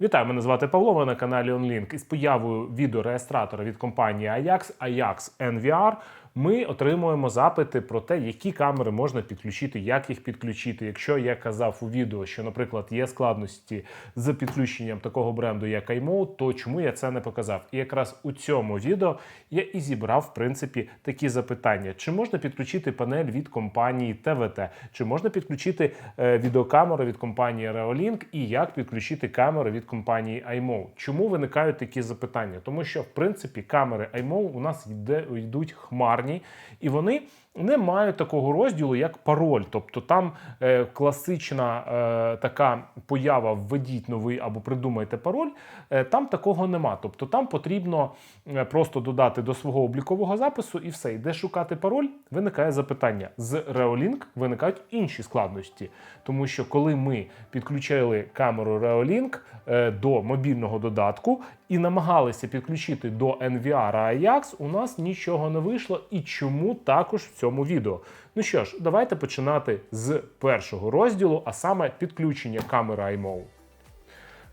Вітаю, мене звати Павло. Ви на каналі OnLink. Із появою відеореєстратора від компанії Ajax, Ajax NVR, ми отримуємо запити про те, які камери можна підключити, як їх підключити. Якщо я казав у відео, що, наприклад, є складності з підключенням такого бренду, як iMode, то чому я це не показав? І якраз у цьому відео я і зібрав в принципі такі запитання: чи можна підключити панель від компанії ТВТ, чи можна підключити е, відеокамеру від компанії Reolink, і як підключити камеру від компанії iMove. Чому виникають такі запитання? Тому що в принципі камери iMove у нас йде, йдуть хмарні, і вони не мають такого розділу, як пароль. Тобто там е, класична е, така поява введіть новий або придумайте пароль. Е, там такого нема. Тобто там потрібно е, просто додати до свого облікового запису і все. І де шукати пароль, виникає запитання. З Reolink виникають інші складності. Тому що коли ми підключили камеру Reolink е, до мобільного додатку і намагалися підключити до NVR Ajax, у нас нічого не вийшло. І чому також в цьому відео? Ну що ж, давайте починати з першого розділу, а саме підключення камери iMove.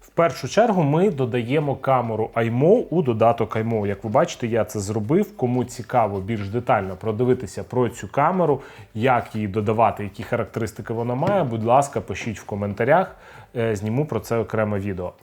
В першу чергу ми додаємо камеру iMO у додаток iMO. Як ви бачите, я це зробив. Кому цікаво більш детально продивитися про цю камеру, як її додавати, які характеристики вона має, будь ласка, пишіть в коментарях, е, зніму про це окреме відео.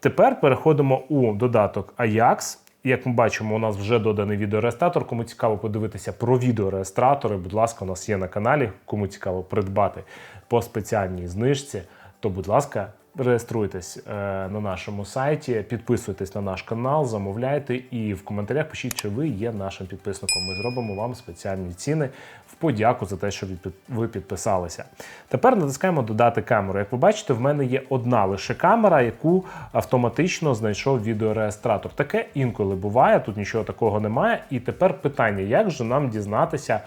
Тепер переходимо у додаток Ajax. Як ми бачимо, у нас вже доданий відеореєстратор. Кому цікаво подивитися про відеореєстратори, будь ласка, у нас є на каналі. Кому цікаво придбати по спеціальній знижці, то, будь ласка, реєструйтесь е, на нашому сайті, підписуйтесь на наш канал, замовляйте і в коментарях пишіть, чи ви є нашим підписником. Ми зробимо вам спеціальні ціни в подяку за те, що ви підписалися. Тепер натискаємо додати камеру. Як ви бачите, в мене є одна лише камера, яку автоматично знайшов відеореєстратор. Таке інколи буває, тут нічого такого немає. І тепер питання: як же нам дізнатися?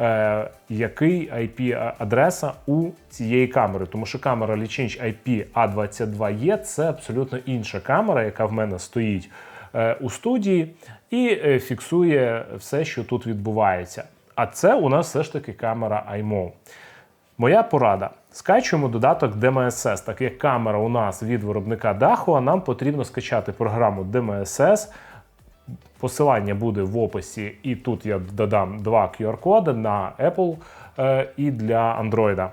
Е, який IP-адреса у цієї камери, тому що камера Lichinch IP A22E це абсолютно інша камера, яка в мене стоїть е, у студії і е, фіксує все, що тут відбувається. А це у нас все ж таки камера iMO. Моя порада. Скачуємо додаток DMSS. Так як камера у нас від виробника Dahua, нам потрібно скачати програму DMSS. Посилання буде в описі, і тут я додам два QR-коди на Apple е, і для Android.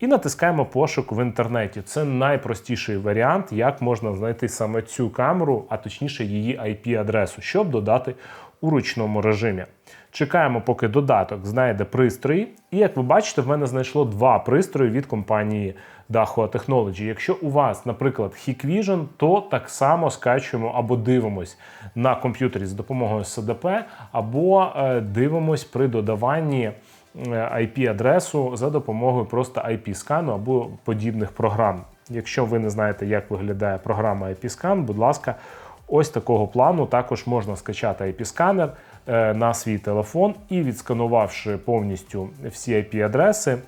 І натискаємо пошук в інтернеті. Це найпростіший варіант, як можна знайти саме цю камеру, а точніше її IP-адресу, щоб додати у ручному режимі. Чекаємо, поки додаток знайде пристрої. І як ви бачите, в мене знайшло два пристрої від компанії Dahua Technology. Якщо у вас, наприклад, Hikvision, то так само скачуємо або дивимось на комп'ютері з допомогою SDP, або е, дивимось при додаванні е, IP-адресу за допомогою просто IP-скану або подібних програм. Якщо ви не знаєте, як виглядає програма IP-scan, будь ласка, ось такого плану також можна скачати IP-сканер на свій телефон і, відсканувавши повністю всі IP-адреси,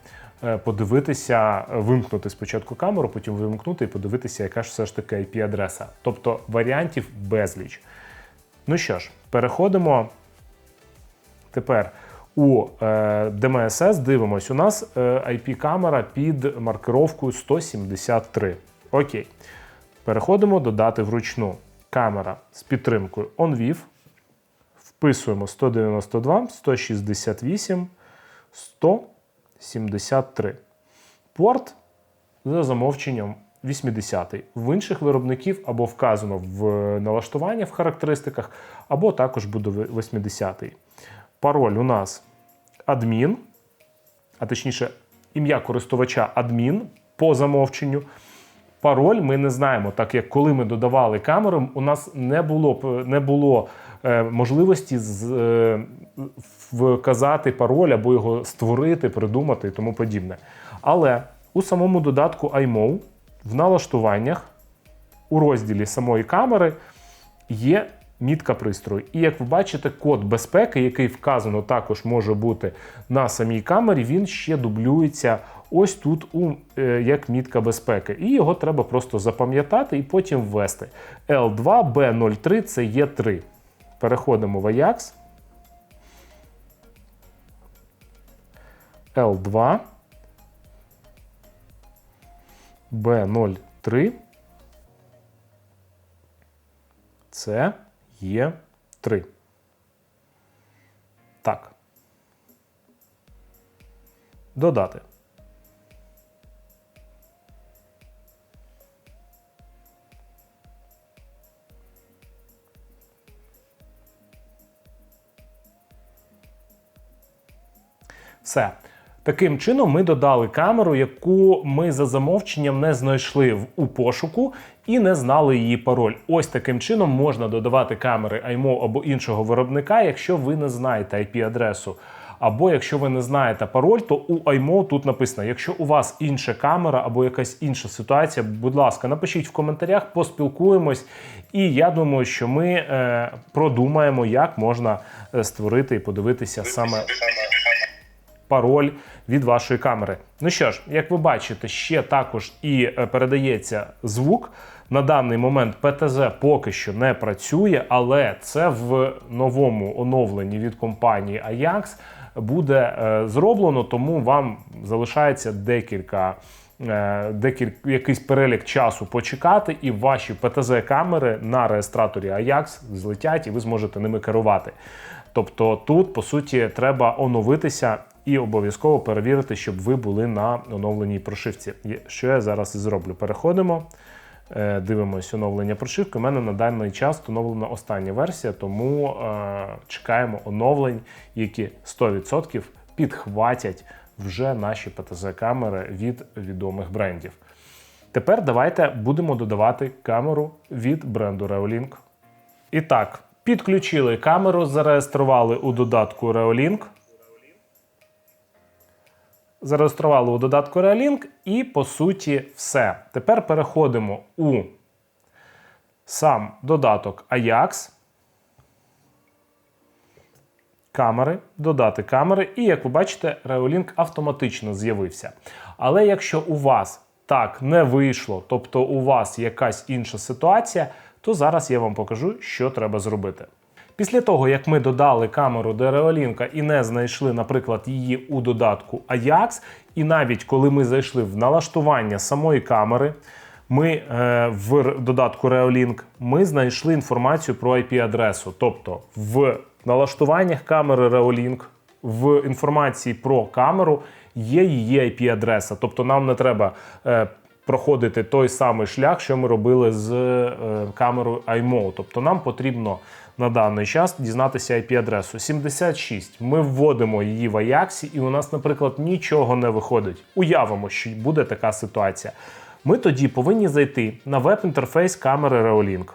е, подивитися, вимкнути спочатку камеру, потім вимкнути і подивитися, яка ж все ж таки IP-адреса. Тобто варіантів безліч. Ну що ж, переходимо тепер у е, DMSS. Дивимось, у нас е, IP-камера під маркировкою 173. Окей. Переходимо до дати вручну. Камера з підтримкою OnVIF. Вписуємо 192, 168, 173. Порт за замовченням 80-й. В інших виробників або вказано в налаштування в характеристиках, або також буде 80-й. Пароль у нас адмін, а точніше, ім'я користувача адмін по замовченню. Пароль ми не знаємо, так як коли ми додавали камеру, у нас не було, не було е, можливості з, е, вказати пароль або його створити, придумати і тому подібне. Але у самому додатку iMove в налаштуваннях у розділі самої камери є мітка пристрою. І як ви бачите, код безпеки, який вказано також може бути на самій камері, він ще дублюється ось тут у, е, як мітка безпеки. І його треба просто запам'ятати і потім ввести. L2 B03 це є 3. Переходимо в Ajax. L2 B03 Це є 3. Так. Додати. Все. Таким чином, ми додали камеру, яку ми за замовченням не знайшли в- у пошуку і не знали її пароль. Ось таким чином можна додавати камери IMO або іншого виробника, якщо ви не знаєте IP-адресу. Або якщо ви не знаєте пароль, то у IMO тут написано: якщо у вас інша камера або якась інша ситуація, будь ласка, напишіть в коментарях, поспілкуємось. І я думаю, що ми е, продумаємо, як можна е, створити і подивитися саме пароль від вашої камери. Ну що ж, як ви бачите, ще також і е, передається звук. На даний момент ПТЗ поки що не працює, але це в новому оновленні від компанії Ajax буде е, зроблено, тому вам залишається декілька. е, Декілька якийсь перелік часу почекати, і ваші ПТЗ-камери на реєстраторі Ajax злетять, і ви зможете ними керувати. Тобто тут, по суті, треба оновитися і обов'язково перевірити, щоб ви були на оновленій прошивці. Що я зараз і зроблю? Переходимо, е, дивимось оновлення прошивки. У мене на даний час встановлена остання версія, тому е, чекаємо оновлень, які 100% підхватять вже наші ПТЗ-камери від відомих брендів. Тепер давайте будемо додавати камеру від бренду Reolink. І так, підключили камеру, зареєстрували у додатку Reolink. Зареєстрували у додатку Reolink і по суті все. Тепер переходимо у сам додаток Ajax. Камери, додати камери, і як ви бачите, Reolink автоматично з'явився. Але якщо у вас так не вийшло, тобто у вас якась інша ситуація, то зараз я вам покажу, що треба зробити. Після того, як ми додали камеру Reolink і не знайшли, наприклад, її у додатку Ajax, і навіть коли ми зайшли в налаштування самої камери, ми е, в додатку Reolink ми знайшли інформацію про IP-адресу. Тобто в налаштуваннях камери Reolink, в інформації про камеру є її IP-адреса. Тобто нам не треба е, проходити той самий шлях, що ми робили з е, камерою iMO. Тобто нам потрібно на даний час дізнатися IP-адресу 76. Ми вводимо її в Ajax, і у нас, наприклад, нічого не виходить. Уявимо, що буде така ситуація. Ми тоді повинні зайти на веб-інтерфейс камери Reolink.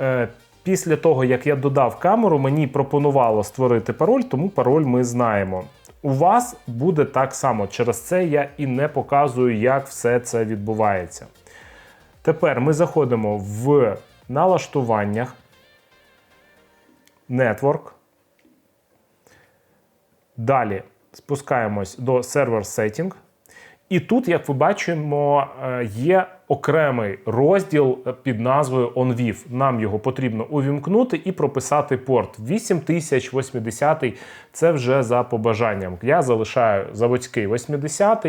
Е, Після того, як я додав камеру, мені пропонувало створити пароль, тому пароль ми знаємо. У вас буде так само. Через це я і не показую, як все це відбувається. Тепер ми заходимо в налаштуваннях, Network. Далі спускаємось до Server Setting. І тут, як ви бачимо, е, є окремий розділ під назвою OnVIF. Нам його потрібно увімкнути і прописати порт. 8080 це вже за побажанням. Я залишаю заводський 80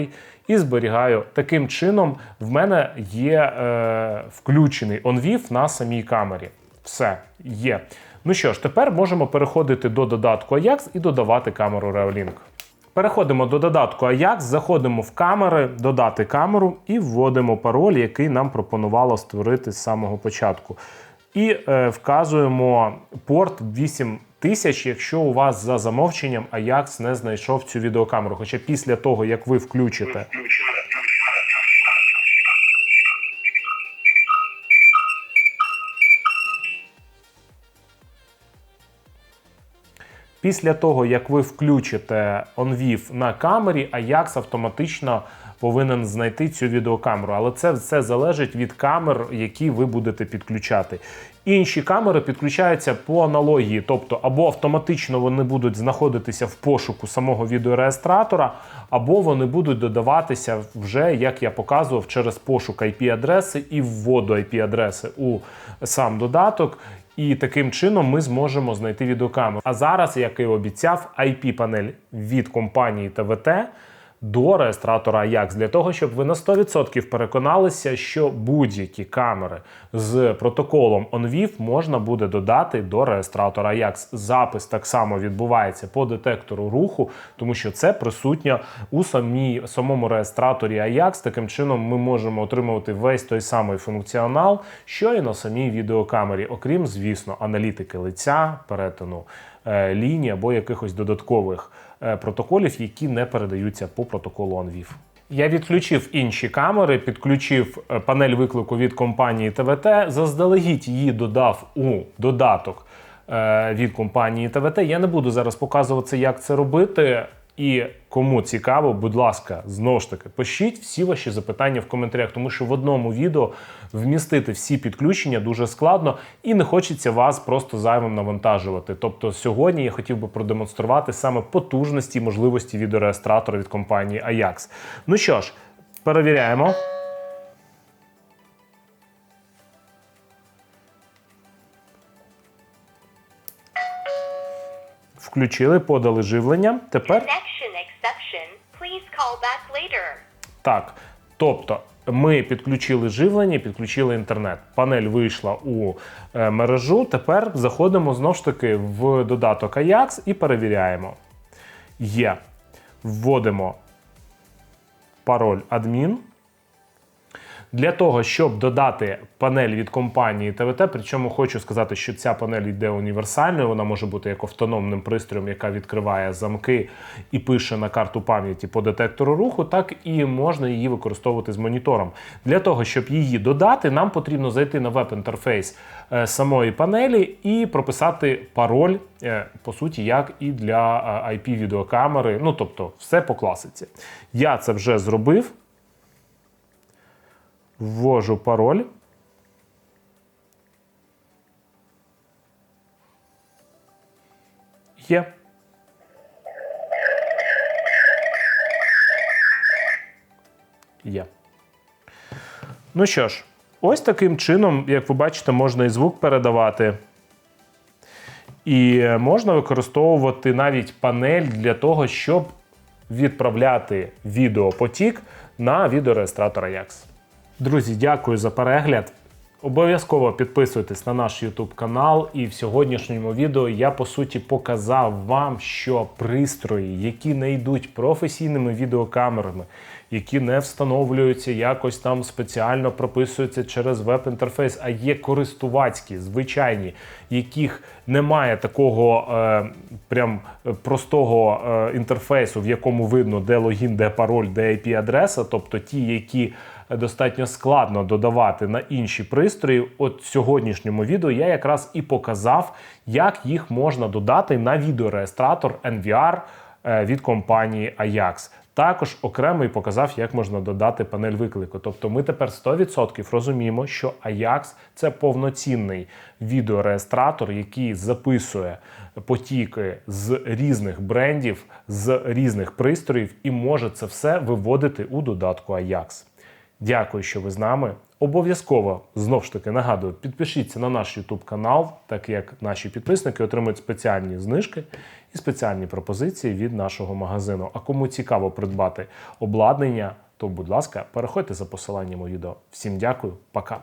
і зберігаю. Таким чином, в мене є е, включений OnVIF на самій камері. Все є. Ну що ж, тепер можемо переходити до додатку Ajax і додавати камеру Reolink. Переходимо до додатку Ajax, заходимо в камери, додати камеру і вводимо пароль, який нам пропонувало створити з самого початку. І е, вказуємо порт 8000, якщо у вас за замовченням Ajax не знайшов цю відеокамеру. Хоча після того, як ви включите Після того, як ви включите OnVIF на камері, Ajax автоматично повинен знайти цю відеокамеру. Але це все залежить від камер, які ви будете підключати. Інші камери підключаються по аналогії, тобто або автоматично вони будуть знаходитися в пошуку самого відеореєстратора, або вони будуть додаватися вже, як я показував, через пошук IP-адреси і вводу IP-адреси у сам додаток. І таким чином ми зможемо знайти відеокамеру. А зараз, як і обіцяв, IP-панель від компанії ТВТ до реєстратора Ajax, для того, щоб ви на 100% переконалися, що будь-які камери з протоколом OnVIF можна буде додати до реєстратора Ajax. Запис так само відбувається по детектору руху, тому що це присутньо у самій, самому реєстраторі Ajax. Таким чином ми можемо отримувати весь той самий функціонал, що і на самій відеокамері, окрім, звісно, аналітики лиця, перетину е, лінії або якихось додаткових е, протоколів, які не передаються по протоколу Анвів. Я відключив інші камери, підключив е, панель виклику від компанії ТВТ, заздалегідь її додав у додаток від компанії ТВТ. Я не буду зараз показувати, як це робити. І кому цікаво, будь ласка, знову ж таки, пишіть всі ваші запитання в коментарях, тому що в одному відео вмістити всі підключення дуже складно і не хочеться вас просто зайвим навантажувати. Тобто сьогодні я хотів би продемонструвати саме потужності і можливості відеореєстратора від компанії Ajax. Ну що ж, перевіряємо. Включили, подали живлення. Тепер. Так, тобто ми підключили живлення, підключили інтернет. Панель вийшла у е, мережу. Тепер заходимо знову ж таки в додаток Ajax і перевіряємо. Є. Вводимо пароль адмін. Для того, щоб додати панель від компанії ТВТ, причому хочу сказати, що ця панель йде універсальною, вона може бути як автономним пристроєм, яка відкриває замки і пише на карту пам'яті по детектору руху, так і можна її використовувати з монітором. Для того, щоб її додати, нам потрібно зайти на веб-інтерфейс е, самої панелі і прописати пароль, е, по суті, як і для е, IP-відеокамери. Ну тобто, все по класиці. Я це вже зробив. Ввожу пароль. Є. Є. Ну що ж, ось таким чином, як ви бачите, можна і звук передавати. І можна використовувати навіть панель для того, щоб відправляти відеопотік на відеореєстратор Ajax. Друзі, дякую за перегляд. Обов'язково підписуйтесь на наш YouTube канал, і в сьогоднішньому відео я по суті показав вам, що пристрої, які не йдуть професійними відеокамерами, які не встановлюються якось там спеціально прописуються через веб-інтерфейс, а є користувацькі, звичайні, яких немає такого е, прям простого е, інтерфейсу, в якому видно, де логін, де пароль, де IP-адреса, тобто ті, які достатньо складно додавати на інші пристрої. От в сьогоднішньому відео я якраз і показав, як їх можна додати на відеореєстратор NVR е, від компанії Ajax. Також окремо і показав, як можна додати панель виклику. Тобто ми тепер 100% розуміємо, що Ajax – це повноцінний відеореєстратор, який записує потіки з різних брендів, з різних пристроїв і може це все виводити у додатку Ajax. Дякую, що ви з нами. Обов'язково знов ж таки нагадую, підпишіться на наш YouTube канал, так як наші підписники отримують спеціальні знижки і спеціальні пропозиції від нашого магазину. А кому цікаво придбати обладнання, то, будь ласка, переходьте за посиланням у відео. Всім дякую, пока.